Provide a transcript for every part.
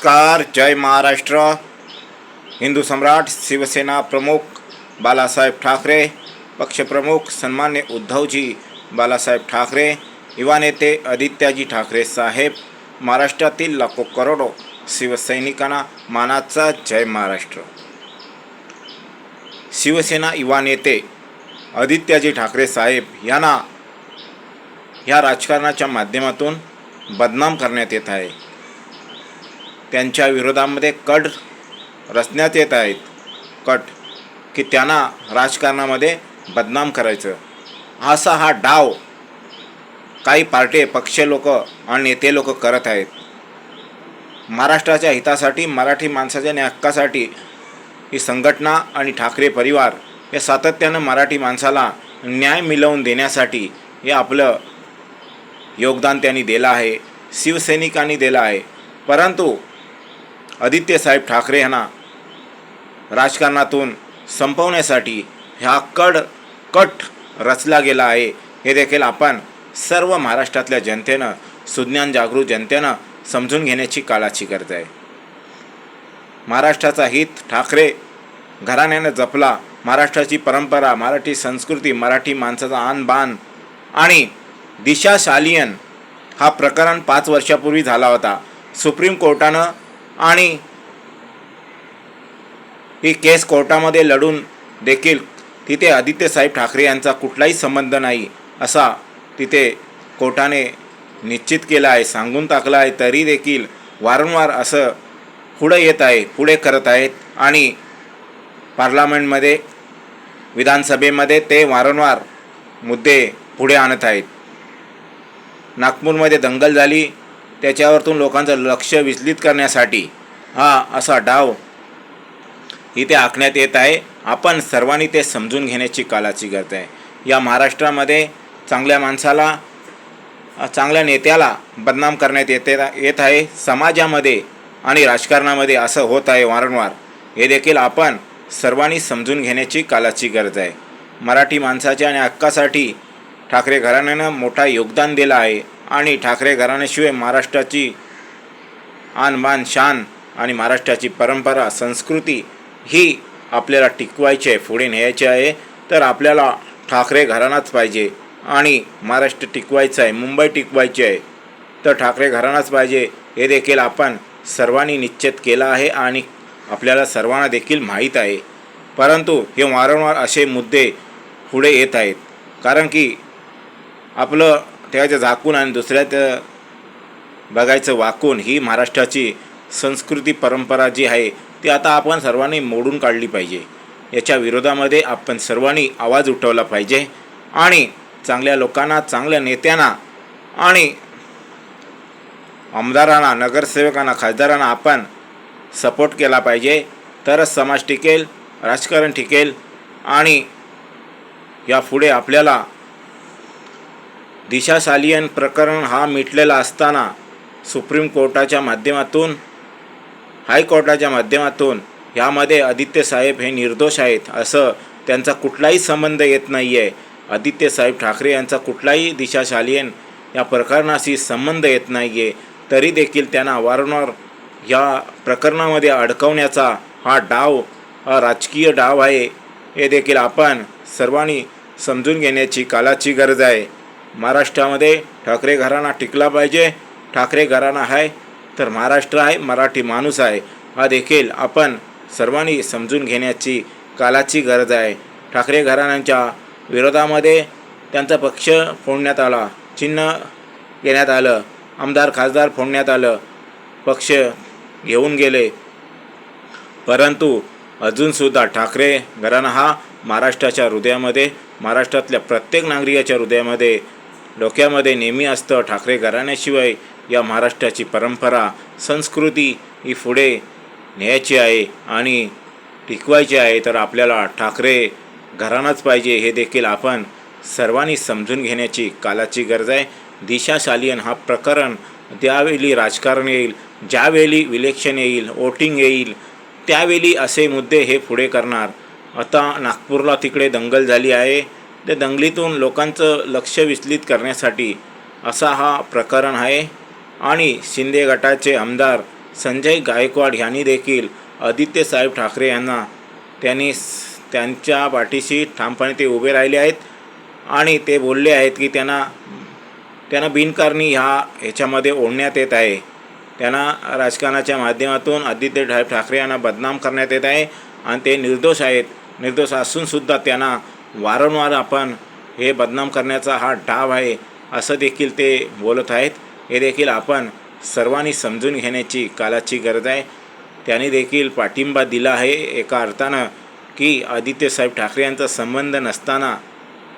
नमस्कार जय महाराष्ट्र। हिंदू सम्राट शिवसेना प्रमुख बालासाहेब ठाकरे पक्षप्रमुख सन्मान्य उद्धवजी बालासाहेब ठाकरे युवा नेते आदित्याजी ठाकरे साहेब महाराष्ट्रातील लाखो करोडो शिवसैनिकांना मानाचा जय महाराष्ट्र. शिवसेना युवा नेते आदित्याजी ठाकरे साहेब यांना ह्या राजकारणाच्या माध्यमातून बदनाम करण्यात येत आहे. त्यांच्या विरोधामध्ये कट रचण्यात येत आहेत. कट की त्यांना राजकारणामध्ये बदनाम करायचं. असा हा डाव काही पार्टी पक्ष लोक आणि नेते लोक करत आहेत. महाराष्ट्राच्या हितासाठी मराठी माणसाच्या आणि हक्कासाठी ही संघटना आणि ठाकरे परिवार हे सातत्यानं मराठी माणसाला न्याय मिळवून देण्यासाठी हे आपलं योगदान त्यांनी दिलं आहे शिवसैनिकांनी दिलं आहे. परंतु आदित्यसाहेब ठाकरे यांना राजकारणातून संपवण्यासाठी ह्या कड कट रचला गेला आहे. हे देखील आपण सर्व महाराष्ट्रातल्या जनतेनं सुज्ञान जागृत जनतेनं समजून घेण्याची काळाची गरज आहे. महाराष्ट्राचा हित ठाकरे घराण्यानं जपला. महाराष्ट्राची परंपरा मराठी संस्कृती मराठी माणसाचा आणबाण आणि दिशा शालियन हा प्रकरण पाच वर्षापूर्वी झाला होता. सुप्रीम कोर्टानं आणि ही केस कोर्टामध्ये लढून देखील तिथे आदित्यसाहेब ठाकरे यांचा कुठलाही संबंध नाही असा तिथे कोर्टाने निश्चित केला आहे सांगून टाकला आहे तरी देखील वारंवार असं पुढं येत आहे पुढे करत आहेत आणि पार्लमेंटमध्ये विधानसभेमध्ये ते वारंवार मुद्दे पुढे आणत आहेत. नागपूरमध्ये दंगल झाली त्याच्यावरतून लोकांचं लक्ष विचलित करण्यासाठी. हा असा डाव इथे आखण्यात येत आहे. आपण सर्वांनी ते समजून घेण्याची कालाची गरज आहे. या महाराष्ट्रामध्ये चांगल्या माणसाला चांगल्या नेत्याला बदनाम करण्यात येते येत आहे. समाजामध्ये आणि राजकारणामध्ये असं होत आहे वारंवार. हे देखील आपण सर्वांनी समजून घेण्याची कालाची गरज आहे. मराठी माणसाच्या आणि हक्कासाठी ठाकरे घराण्यानं मोठा योगदान दिलं आहे. आणि ठाकरे घराण्याशिवाय महाराष्ट्राची आणबाण शान आणि महाराष्ट्राची परंपरा संस्कृती ही आपल्याला टिकवायची आहे पुढे न्यायची आहे तर आपल्याला ठाकरे घराणाच पाहिजे आणि महाराष्ट्र टिकवायचं आहे मुंबई टिकवायची आहे. तर ठाकरे घराणाच पाहिजे हे देखील आपण सर्वांनी निश्चित केलं आहे आणि आपल्याला सर्वांना देखील माहीत आहे. परंतु हे वारंवार असे मुद्दे पुढे येत आहेत. कारण की आपलं त्याचं झाकून आणि दुसऱ्यात बघायचं वाकून ही महाराष्ट्राची संस्कृती परंपरा जी आहे ती आता आपण सर्वांनी मोडून काढली पाहिजे. याच्या विरोधामध्ये आपण सर्वांनी आवाज उठवला पाहिजे आणि चांगल्या लोकांना चांगल्या नेत्यांना आणि आमदारांना नगरसेवकांना खासदारांना आपण सपोर्ट केला पाहिजे. तरच समाज टिकेल राजकारण टिकेल आणि यापुढे आपल्याला दिशा सालियन प्रकरण हा मिटलेला असताना सुप्रीम कोर्टाच्या माध्यमातून हायकोर्टाच्या माध्यमातून यामध्ये आदित्य साहेब हे निर्दोष आहेत असं त्यांचा कुठलाही संबंध येत नाही आहे आदित्य साहेब ठाकरे यांचा कुठलाही दिशा शालियन या प्रकरणाशी संबंध येत नाही आहे तरी देखील त्यांना वारंवार या प्रकरणामध्ये अडकवण्याचा हा डाव हा राजकीय डाव आहे. हे देखील आपण सर्वांनी समजून घेण्याची कालाची गरज आहे. महाराष्ट्रामध्ये ठाकरे घराणा टिकला पाहिजे. ठाकरे घराणा आहे तर महाराष्ट्र आहे मराठी माणूस आहे. हा देखील आपण सर्वांनी समजून घेण्याची कालाची गरज आहे. ठाकरे घराण्यांच्या विरोधामध्ये त्यांचा पक्ष फोडण्यात आला चिन्ह घेण्यात आलं आमदार खासदार फोडण्यात आलं पक्ष घेऊन गेले. परंतु अजूनसुद्धा ठाकरे घराणा हा महाराष्ट्राच्या हृदयामध्ये महाराष्ट्रातल्या प्रत्येक नागरिकाच्या हृदयामध्ये डोक्यामध्ये नेहमी असतं ठाकरे घराण्याशिवाय. या महाराष्ट्राची परंपरा संस्कृती ही पुढे न्यायची आहे आणि टिकवायची आहे तर आपल्याला ठाकरे घराणाच पाहिजे हे देखील आपण सर्वांनी समजून घेण्याची कालाची गरज आहे. दिशा शालियन हा प्रकरण त्यावेळी राजकारण येईल ज्यावेळी इलेक्शन येईल वोटिंग येईल त्यावेळी असे मुद्दे हे पुढे करणार. आता नागपूरला तिकडे दंगल झाली आहे. त्या दंगलीतून लोकांचं लक्ष विचलित करण्यासाठी असा हा प्रकरण आहे. आणि शिंदे गटाचे आमदार संजय गायकवाड यांनी देखील आदित्य साहेब ठाकरे यांना त्यांनी त्यांच्या पाठीशी ठामपणे ते उभे राहिले आहेत. आणि ते बोलले आहेत की त्यांना त्यांना बिनकारणी ह्या ह्याच्यामध्ये ओढण्यात येत आहे. त्यांना राजकारणाच्या माध्यमातून आदित्य साहेब ठाकरे यांना बदनाम करण्यात येत आहे. आणि ते निर्दोष आहेत. निर्दोष असूनसुद्धा त्यांना वारंवार आपण हे बदनाम करण्याचा हा डाव आहे असं देखील ते बोलत आहेत. हे देखील आपण सर्वांनी समजून घेण्याची कालाची गरज आहे. त्यांनी देखील पाठिंबा दिला आहे एका अर्थानं की आदित्यसाहेब ठाकरे यांचा संबंध नसताना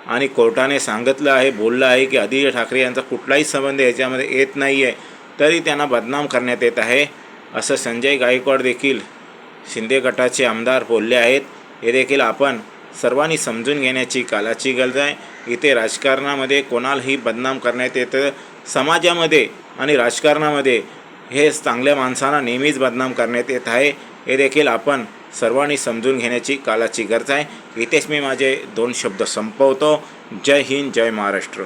आणि कोर्टाने सांगितलं आहे बोललं आहे की आदित्य ठाकरे यांचा कुठलाही संबंध याच्यामध्ये येत नाही आहे तरी त्यांना बदनाम करण्यात येत आहे असं संजय गायकवाड देखील शिंदे गटाचे आमदार बोलले आहेत. हे देखील आपण सर्वांनी समजून घेण्याची कालाची गरज आहे. इथे राजकारणामध्ये कोणालाही बदनाम करण्यात येतं. समाजामध्ये आणि राजकारणामध्ये हे चांगल्या माणसांना नेहमीच बदनाम करण्यात येत आहे. हे देखील आपण सर्वांनी समजून घेण्याची कालाची गरज आहे. इथेच मी माझे दोन शब्द संपवतो. जय हिंद जय महाराष्ट्र.